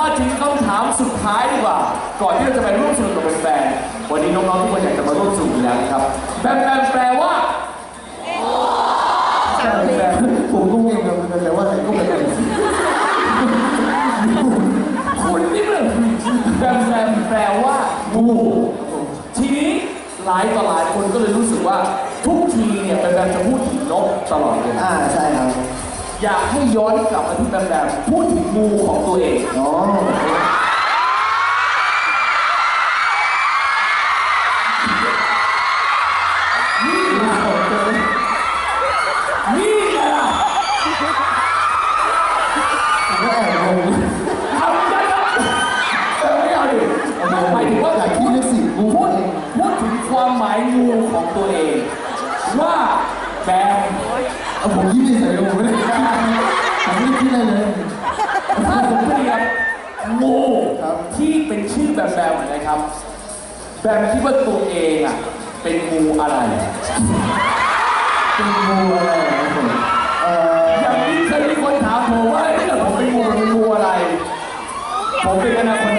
มาถึงคำถามสุดท้ายดีกว่า ก่อนที่เราจะไปร่วมสนุกกับแฟนๆวันนี้น้องๆทุกคนอยากจะมาร่วมสนุกอยู่แล้วนะครับแบมแบมแปลว่าใช่แต่ผมก็งงกับมันแต่ว่าอะไรก็ไม่เป็นคุณนี่มันแบมแบมแปลว่างูทีนี้หลายต่อหลายคนก็เลยรู้สึกว่าทุกทีเนี่ยแบมแบมจะพูดถึงนกตลอดเลยอ่าใช่ครับ อยากให้ย้อนกลับมาที่แบมแบมพูดถึงงูของตัวเองอ๋อนี่ไงนี่ไงล่ะผมก็แอบงงทำได้แล้วเออไม่เอาดิหมายถึงว่าอยากคิดเลขสี่งูพูดเองพูดถึงความหมายงูของตัวเอง ว่าแบม เอาผมคิดในใจผมไม่ได้ผม ไม่ได้คิดอะไรเลยถ้าผมเรียกงูครับที่เป็นชื่อแบมแบมนะครับ แบมคิดว่าตัวเองอะ เป็นงูอะไร เป็นงูอะไรนะครับผมเอ่ออย่างนี้เคยมีคนถามผมว่าถ้าเกิดผมเป็นงูผมเป็นงูอะไร ผมเป็นอนาคอ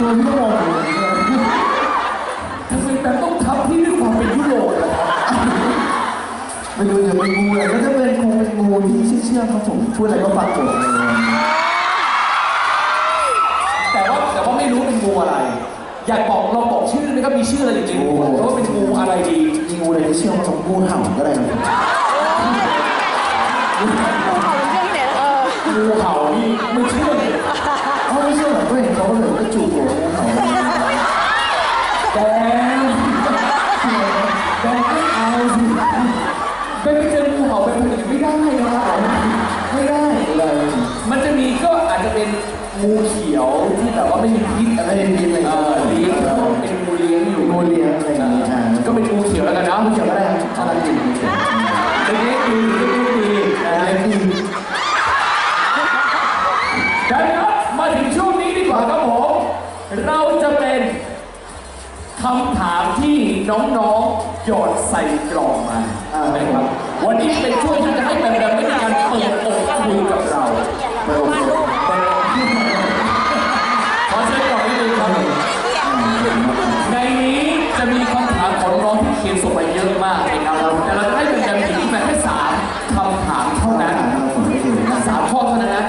ตัวที่ต้องมองอยู่เนี่ยทำไมแบมต้องทับที่ด้วยความเป็นยุโรปล่ะครับไม่รู้จะเป็นงูอะไรก็จะเป็นคงเป็นงูที่เชื่อๆครับผมพูดอะไรก็ฟังผมแต่ว่าแต่ว่าไม่รู้เป็นงูอะไร อยากบอกเราบอกชื่อนะครับมีชื่ออะไรจริงๆแต่ว่าเป็นงูอะไรดีมีงูอะไรที่เชื่องผสมงูเห่าก็ได้ครับ งูเห่านี่ไม่เชื่อเลยเขาไม่เชื่อหรอกก็เห็นเขาเลยก็จูบหัวงูเห่าแดงแดงไม่เอาสิเป็นไปเจองูเห่าเป็นคนอื่ไม่ได้นะครับไม่ได้อะไรมันจะมีก็อาจจะเป็นงูเขียวที่แบบว่าไม่มีพิษไม่ได้กินอะไรเออเลี้ยงเป็นงูเลี้ยงอยู่งูเลี้ยงอะไรอย่างเงี้ยก็เป็นงูเขียวแล้วกันนะงูเขียว น้องๆ หยอดใส่กล่องมานะครับวันนี้เป็นช่วงที่จะให้แบมแบมได้มีการเปิดอกคุยกับเราไปโอเคขอเชิญกล่องนี้เลยครับในนี้จะมีคำถามของน้องที่เขียนส่งมาเยอะมากนะครับแต่เราจะให้เป็นแบมหยิบมาแค่สามคำถามเท่านั้นครับผมโอเคสามข้อเท่านั้นนะ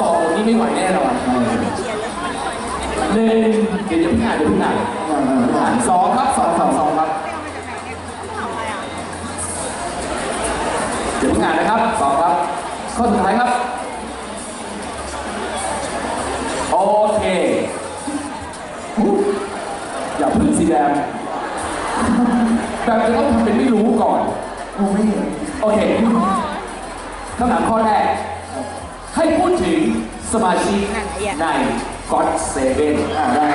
กล่องนี้ไม่ไหวแน่นอนหนึ่งเดี๋ยวจะพี่อ่านเดี๋ยวพี่อ่านอ่าอ่าอ่าอ่าน สองครับสองสองสองครับเดี๋ยวพี่อ่านนะครับสองครับข้อสุดท้ายครับ โอเค อย่าพึ่งสีแดงแบบจะต้องทำเป็นไม่รู้ก่อนงูไม่เห็นโอเคคำถามข้อแรก ให้พูดถึงสมาชิกใน God Seven อ่าได้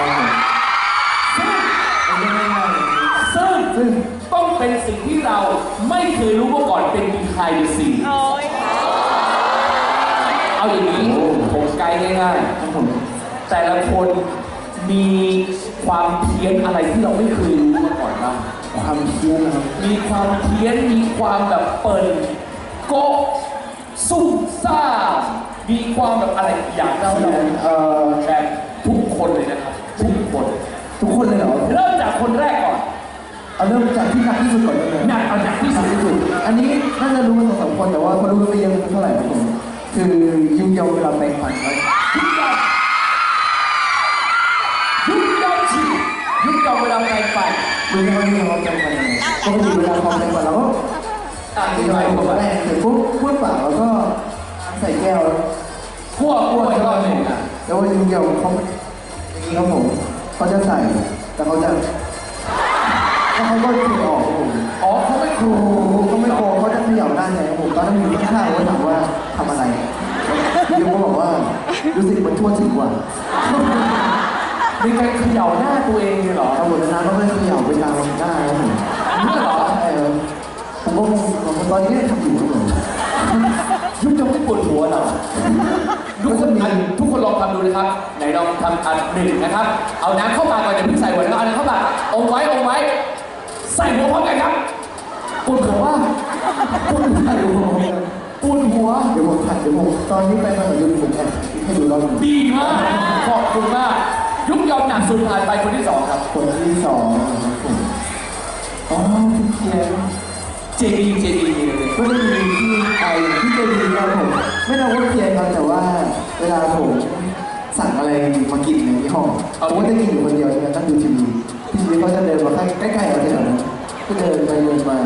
เป็นสิ่งที่เราไม่เคยรู้มาก่อนเป็น behind the scene เอาอย่างนี้ผมไกด์ง่ายๆครับผมๆแต่ละคนมีความเพี้ยนอะไรที่เราไม่เคยรู้มาก่อนบ้างความเพี้ยนนะครับมีความเพี้ยนมีความแบบเปิดโกะซุ่มซ่า มีความแบบอะไรอยากเล่าเราเอ่อแบบทุกคนเลยนะครับทุกคน ทุกคน เอาเริ่มจากที่หนักที่สุดก่อนได้ไหมหนักเอาหนักที่ที่สุสุดดที่สุด อันนี้น่าจะรู้กันสองสามคนแต่ว่าคนรู้ไม่เยอะเท่าไหร่ครับผมคือยุ่งยาวเวลาแปรงฟันครับยุบยาวยุบยาวฉีดยุบยาวเวลาแปรงฟันรู้ไหมว่าที่เราแปรงฟันยังไงปกติเวลาพอแปรงฟันเราก็อ่านตีที่ไปไปผผมมแรแรกกเสร็จปุ๊บพูดปากแล้วก็ใส่แก้วคั่วคั่วอีกรอบหนึ่งอะแล้วว่ายุ่งยาวเขาอย่างนี้ครับผมเขาจะใส่แต่เขาจะ แล้วเขาก็เทออกครับผมอ๋อเขาไม่ครูโอ้โหเขาไม่โกงเขาจะเขย่าหน้าใหญ่ครับผมตอนนั้นอยู่ข้างๆเขาถามว่าทำอะไรยูก็บอกว่ารู้สึกมันทั่วถึงกว่ามีการเขย่าหน้าตัวเองเลยเหรอตำรวจนานก็ไม่เขย่าไปตามหน้าครับผมนี่เหรอใช่ครับผมก็คงผมตอนนี้ก็ยังทำอยู่ครับผมยุบจะไม่ปวดหัวเหรอทุกคนอันทุกคนลองทำดูนะครับ ไหนลองทำอันหนึ่งนะครับ เอาน้ำเข้าปากก่อนอย่าเพิ่งใส่หัวนะครับเอาน้ำเข้าปากอมไว้อมไว้ ใส่หัวพร้อมกันครับปวดหัวว่าพูดถึงใครดูผมปวดหัว เดี๋ยวผมถ่ายเดี๋ยวผมตอนนี้ไปมาหน่อยดูผมแอบให้ดูรอบหนึ่งดีมาก ขอบคุณมาก ยุกยอมหนักสุดผ่านไปคนที่สองครับ คนที่สองนะครับผมอ๋อพี่เพียงเจดีเจดีก็จะมีที่ไอที่เจดีครับผมไม่ได้ว่าเพียงครับแต่ว่าเวลาผมสั่งอะไรมากินในที่ห้องผมก็จะกินอยู่คนเดียวใช่ไหมนั่งดูทีวี ทีวีเขาจะเดินมาใกล้ๆเราแถวนั้นก็เดินไปเดินมา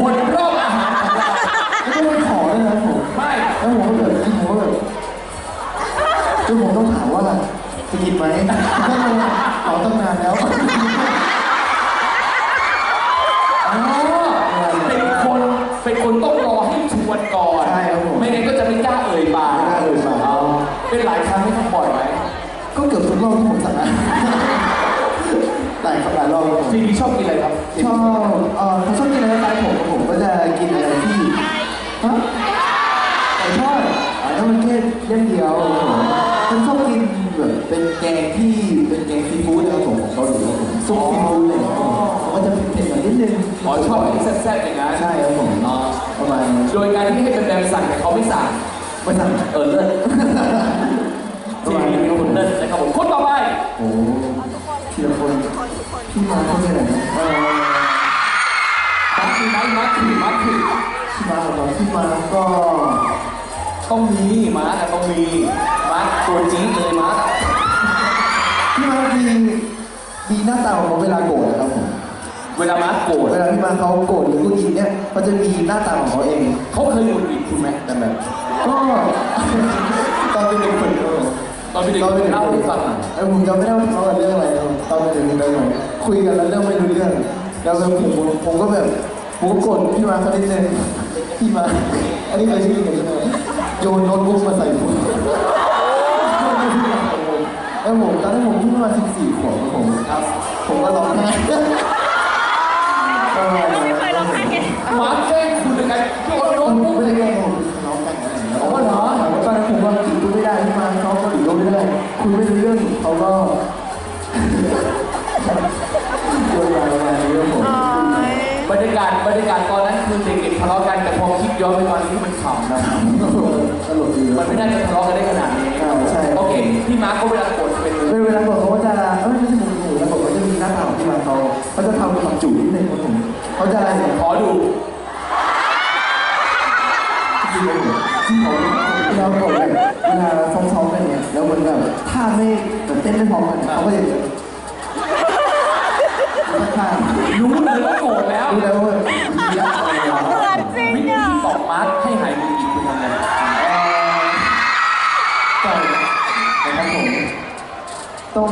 วนรอบอาหารของเราแล้วก็ไม่ขอด้วยนะผมไม่แล้วผมก็แบบผมก็แบบจนผมต้องถามว่าจะกินไหมก็เลยขอตั้งนานแล้วอ๋อเป็นคนเป็นคนต้องรอให้ชวนก่อนใช่ครับผมไม่งั้นก็จะไม่กล้าเอ่ยปากไม่กล้าเอ่ยปากอ๋อเป็นหลายครั้งไม่ต้องปล่อยไหมก็เกือบทุกรอบที่ผมสั่งอาหาร หลายหลายรอบครับผมจริงๆชอบกินอะไรครับชอบเอ่อเขาชอบกินอะไรคล้ายผมผมก็จะกินอะไรที่ฮะไก่ทอดอ่าถ้ามันแค่เย่างเดียวผมชอบกินแบบเป็นแกงที่เป็นแกงซีฟู้ดนะครับผมของเกาหลีครับผมซุปซีฟู้ดอะไรอย่างเงี้ยครับผมมันก็จะเผ็ดๆหน่อยนิดนึงอ๋อชอบกินแซ่บๆอย่างนั้นใช่ครับผมอ๋อประมาณนั้นโดยการที่ให้เป็นแบบสั่งแต่เขาไม่สั่งไม่สั่งเออเลิศจริงๆเป็นคนเลิศนะครับผมคนต่อไปโอ้ทีละคน ที่มาเขาเนี่ยนะเอ่อมาร์คคือไหมมาร์คคือมาร์คคือที่มาของเราที่มาก็ต้องมีมาร์คอะต้องมีมาร์คตัวจี๊ดเลยมาร์คอะที่มามีมีหน้าตาของเขาเวลาโกรธนะครับผมเวลามาร์คโกรธเวลาที่มาเขาโกรธหรือกุยินเนี่ยเขาจะมีหน้าตาของเขาเอง เขาเคยหงุดหงิดคุณไหมแต่แบบก็ ตอนเป็นเด็กคนเดียว ตอนเป็นเด็กตอนเป็นเด็กเล่าให้ฟังหน่อยเออผมจำไม่ได้ว่าเขากันเรื่องอะไรครับตอนเป็นเด็กเลยคุยกันแล้วเรื่องไม่รู้เรื่อง แล้วแบบผมผมผมก็แบบผมก็โกรธพี่มาเขานิดนึงพี่มา อันนี้เคยชื่อกันใช่ไหมโยนโน้ตบุ๊กมาใส่ผมแล้วผมตอนนั้นผมเพิ่งมา14ขวบครับผมครับ ผมก็ร้องไห้ประมาณนั้นไม่เคยร้องไห้ไงมาร์คแกล้งคุณในการโยนโน้ตบุ๊กไม่เลได้ยแกล้งผมทะเลาะกันอะไรอย่างเงี้ยอ๋อเหรอตอนนั้นผมว่า คุยไม่รู้เรื่องเขาก็โวยวายประมาณนี้ครับผมบรรยากาศบรรยากาศตอนนั้นคือเด็กๆทะเลาะกันแต่พอคิดย้อนไปตอนนี้มันขำนะครับตลกดีมันไม่น่าจะทะเลาะกันได้ขนาดนี้ใช่ใช่โอเคพี่มาร์คก็เวลาโกรธเป็นเป็นเวลาบอกเขาว่าจะเอ้ยไม่ใช่ผมหนูแล้วบอกว่าจะมีหน้าตาของที่มาเขาเขาจะทำความจุนิดนึงครับผมเขาจะอะไรเนี่ยขอดูที่เขาเราบอกเลยเวลา มันแบบท่าไม่แบบเต้นไม่พร้อมกันเขาก็จะท่ารู้เลยว่าโกรธแล้วดูแล้วว่ามีอะไรอย่างเหมืเงี้ยอนจริงวิธีอะที่ตอบมาร์คให้หายมึนอีกคือทำไงก่อนนะครับผมต้อง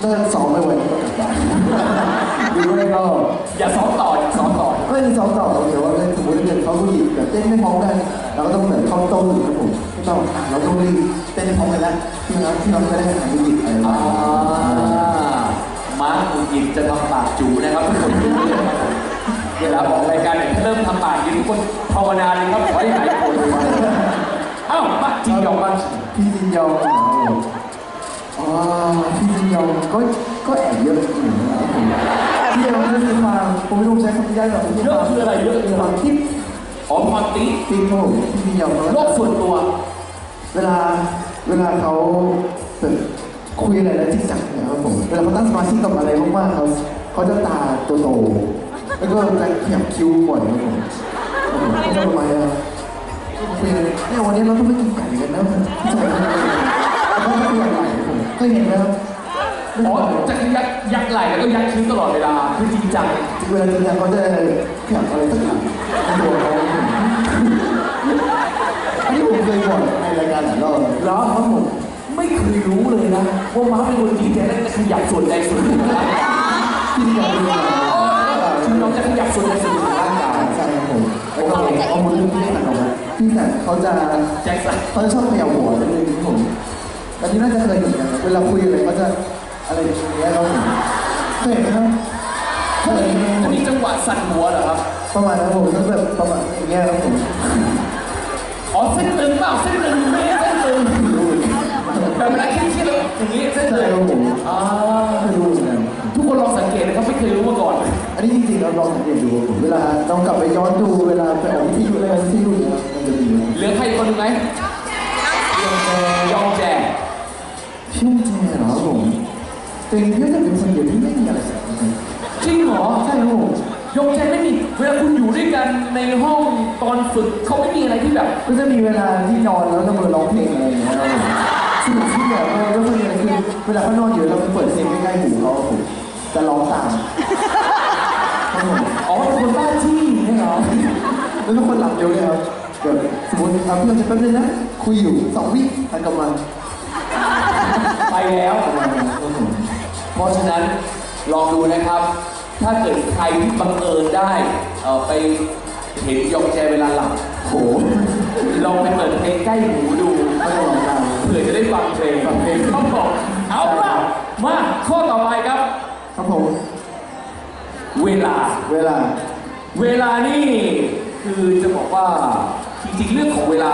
เลิกซ้อมไปวันนี้ก็กลับบ้านหรือไม่ก็อย่าซ้อมต่ออย่าซ้อมต่อ ไม่ได้ซ้อมต่อเดี๋ยวว่าสมมติเกิดเขาผู้หญิงแบบเต้นไม่พร้อมกันเราก็ต้องเหมือนเข้าต้มหรือครับผมไม่ต้องอะเราต้องรีบเต้นให้พร้อมกันแล้วที่น้องที่น้องจะได้หายผู้หญิงอะไรอ่าบ้างมาร์คคุณหยิบจะทำปากจูนะครับทุกคนเวลาบอกรายการเนี่ยถ้าเริ่มทำปากอย่างนี้ทุกคนภาวนาเลยครับขอให้หายปวดหัวเอ้ามาจริงยอมบ้างพี่จินยองเหรออ๋อพี่จินยองก็ ความผมไม่รู้ใช้คำที่ได้หรอกมีเยอะคืออะไรเยอะมีความทิปอ๋อความตีทิปครับผมพี่จินยองโลกส่วนตัว เวลาเวลาเขาคุยอะไรแล้วจริงจังเนี่ยครับผมเวลาเขาตั้งสมาธิกับอะไรมากๆเขาเขาจะตาโตๆแล้วก็จะขยับคิ้วบ่อยครับผมเขาจะประมาณนี้คุยอะเนี่ยวันนี้เราต้องไปกินไก่กันนะพี่ชายเขาจะคุยอะไรผมเคยเห็นไหมครับ อ๋อจะยักยักไหล่แล้วก็ยักคิ้วตลอดเวลาคือจริงจังเวลาจริงจังเขาจะขยับอะไรสักอย่างในตัวเขาอันนี้ผมเคยบอกในรายการหลายรอบแล้วครับผมไม่เคยรู้เลยนะว่าม้าเป็นคนที่แท้แล้วจะขยับส่วนใดส่วนหนึ่งของร่างกายที่นี่เราดูคือเราจะขยับส่วนใดส่วนหนึ่งของร่างกายใช่ครับผมแล้วก็เอามือที่ไม่หันออกมาพี่แสนเขาจะแจ็คสันเขาจะชอบเขย่าหัวนิดนึงครับผมอันนี้น่าจะเคยเห็นกันนะเวลาคุยอะไรเขาจะ อะไรอย่างเงี้ยครับผมเคยเห็นไหมครับเคยเห็นไหมอันนี้จังหวะสั่นหัวเหรอครับ ประมาณนั้นผมก็แบบประมาณอย่างเงี้ยครับผมอ๋อเส้นตึงเปล่าเส้นตึงไม่ใช่เส้นตึงแบบเวลาเครียดๆแล้วอย่างนี้เส้นใช่ตึงครับผมอ่าไม่รู้เหมือนกันทุกคนลองสังเกตนะครับไม่เคยรู้มาก่อน อันนี้จริงๆเราลองสังเกตดูครับผมเวลาลองกลับไปย้อนดูเวลาไปออกวิทยุอะไรที่ดูเนี่ยมันจะมีนะเหลือใครอีกคนหนึงไหม แต่จริงๆก็จะเป็นคนเดียวที่ไม่มีอะไรสักอย่างจริงเหรอใช่ครับผมยองแจไม่มีเวลาคุณอยู่ด้วยกันในห้องตอนฝึกเขาไม่มีอะไรที่แบบก็จะมีเวลาที่นอนแล้วก็มาร้องเพลงอะไรอย่างเงี้ยครับผมสนุกที่แบบเออแล้วมันมีอะไรคือเวลาเขานอนอยู่เราไปเปิดเพลงใกล้ๆหูเขาครับผมจะร้องตามครับผมอ๋อเป็นคนบ้าจี้เนี่ยเหรอแล้วทุกคนหลับเร็วเลยครับแบบสมมติเอาเพื่อนจะแป๊บนึงนะคุยอยู่สองวิทันกลับมาไปแล้ว เพราะฉะนั้นลองดูนะครับ ถ้าเกิดใครที่บังเอิญได้เอ่อไปเห็นยองแจเวลาหลับโหลองไปเปิดเพลงใกล้หูดูไม่ต้องลองตามเผื่อจะได้ฟังเพลงฟังเพลงครับผมเอาละมาข้อต่อไปครับ ครับผม เวลา เวลา เวลานี่คือจะบอกว่าจริงๆเรื่องของเวลา